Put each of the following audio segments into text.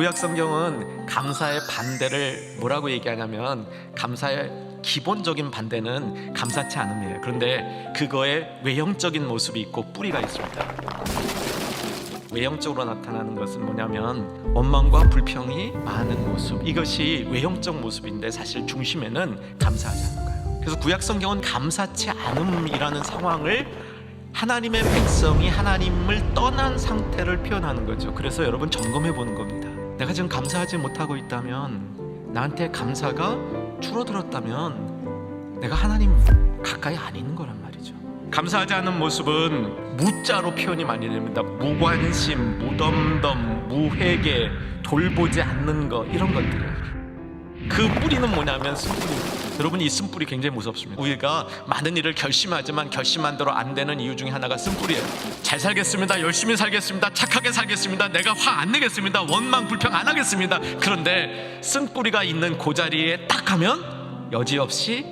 구약 성경은 감사의 반대를 뭐라고 얘기하냐면 감사의 기본적인 반대는 감사치 않음이에요. 그런데 그거에 외형적인 모습이 있고 뿌리가 있습니다. 외형적으로 나타나는 것은 뭐냐면 원망과 불평이 많은 모습 이것이 외형적 모습인데 사실 중심에는 감사하지 않은 거예요 그래서 구약 성경은 감사치 않음이라는 상황을 하나님의 백성이 하나님을 떠난 상태를 표현하는 거죠 그래서 여러분 점검해 보는 겁니다 내가 지금 감사하지 못하고 있다면 나한테 감사가 줄어들었다면 내가 하나님 가까이 안 있는 거란 말이죠 감사하지 않은 모습은 무자로 표현이 많이 됩니다. 무관심, 무덤덤, 무회개, 돌보지 않는 것 이런 것들이에요. 그 뿌리는 뭐냐면 쓴뿌리입니다. 여러분 이 쓴뿌리 굉장히 무섭습니다. 우리가 많은 일을 결심하지만 결심한 대로 안 되는 이유 중에 하나가 쓴뿌리예요. 잘 살겠습니다. 열심히 살겠습니다. 착하게 살겠습니다. 내가 화 안 내겠습니다. 원망 불평 안 하겠습니다. 그런데 쓴뿌리가 있는 그 자리에 딱 하면 여지없이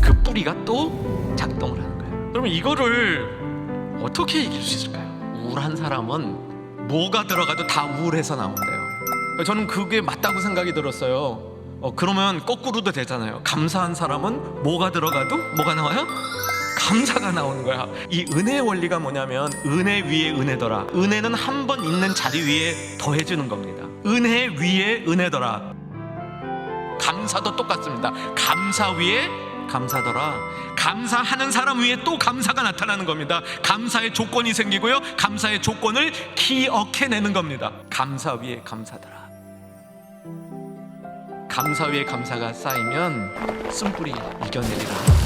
그 뿌리가 또 작동을 하는 거예요. 그러면 이거를 어떻게 이길 수 있을까요? 우울한 사람은 뭐가 들어가도 다 우울해서 나온대요. 저는 그게 맞다고 생각이 들었어요. 어, 그러면 거꾸로도 되잖아요. 감사한 사람은 뭐가 들어가도 뭐가 나와요? 감사가 나오는 거야. 이 은혜의 원리가 뭐냐면 은혜 위에 은혜더라. 은혜는 한 번 있는 자리 위에 더해주는 겁니다. 은혜 위에 은혜더라. 감사도 똑같습니다. 감사 위에 감사더라. 감사하는 사람 위에 또 감사가 나타나는 겁니다. 감사의 조건이 생기고요. 감사의 조건을 기억해내는 겁니다. 감사 위에 감사더라. 감사 위에 감사가 쌓이면 쓴뿌리 이겨내리라.